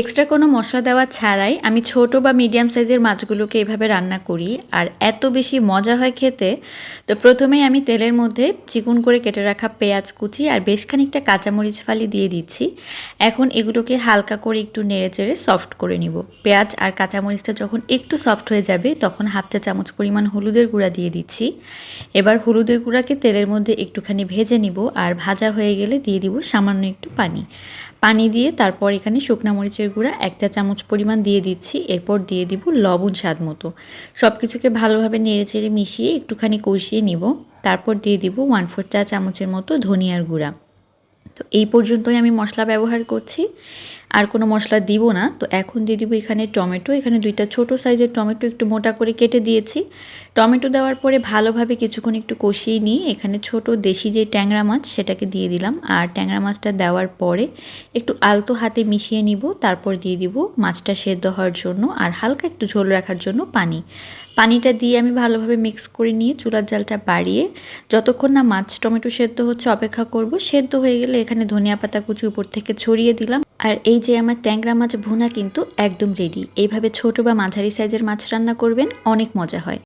Extra কোনো মশলা দেওয়া ছাড়াই আমি ছোট বা মিডিয়াম সাইজের মাছগুলোকে এভাবে রান্না করি। আর এত বেশি মজা হয় খেতে, তো প্রথমেই আমি তেলের মধ্যে চিকন করে কেটে রাখা পেঁয়াজ কুচি আর বেশ খানিকটা কাঁচামরিচ ফালি দিয়ে দিচ্ছি। এখন এগুলোকে হালকা করে একটু নেড়ে চেড়ে সফট করে নিব। পেঁয়াজ আর কাঁচামরিচটা যখন একটু সফট হয়ে যাবে, তখন হাফ চা চামচ পরিমাণ হলুদের গুঁড়া দিয়ে দিচ্ছি। এবার হলুদের গুঁড়াকে তেলের মধ্যে একটুখানি ভেজে নিব আর ভাজা হয়ে গেলে দিয়ে দিব সামান্য একটু পানি। পানি দিয়ে তারপর এখানে শুকনা মরিচের গুঁড়া এক চা চামচ পরিমাণ দিয়ে দিচ্ছি, এরপর দিয়ে দিব লবণ স্বাদ মতো। সব কিছুকে ভালোভাবে নেড়ে চেড়ে মিশিয়ে একটুখানি কষিয়ে নিব। তারপর দিয়ে দিব ওয়ান ফোর চা চামচের মতো ধনিয়ার গুঁড়া। তো এই পর্যন্তই আমি মশলা ব্যবহার করছি। আর কোনো মশলা দিব না। তো এখন দিয়ে দিব এখানে টমেটো। এখানে দুইটা ছোট সাইজের টমেটো একটু মোটা করে কেটে দিয়েছি। টমেটো দেওয়ার পরে ভালোভাবে কিছুক্ষণ একটু কষিয়ে নিয়ে এখানে ছোট দেশি যে ট্যাংরা মাছ সেটাকে দিয়ে দিলাম। আর ট্যাংরা মাছটা দেওয়ার পরে একটু আলতো হাতে মিশিয়ে নিব। তারপর দিয়ে দিব মাছটা সেদ্ধ হওয়ার জন্য আর হালকা একটু ঝোল রাখার জন্য পানি। পানিটা দিয়ে আমি ভালোভাবে মিক্স করে নিয়ে চুলার জালটা বাড়িয়ে যতক্ষণ না মাছ টমেটো সেদ্ধ হচ্ছে অপেক্ষা করব, সেদ্ধ হয়ে গেলে এখানে ধনিয়া পাতা কুচি উপর থেকে ছড়িয়ে দিলাম। আর এই যে আমার ট্যাংরা মাছ ভুনা কিন্তু একদম রেডি এইভাবে ছোট বা মাঝারি সাইজের মাছ রান্না করবেন, অনেক মজা হয়।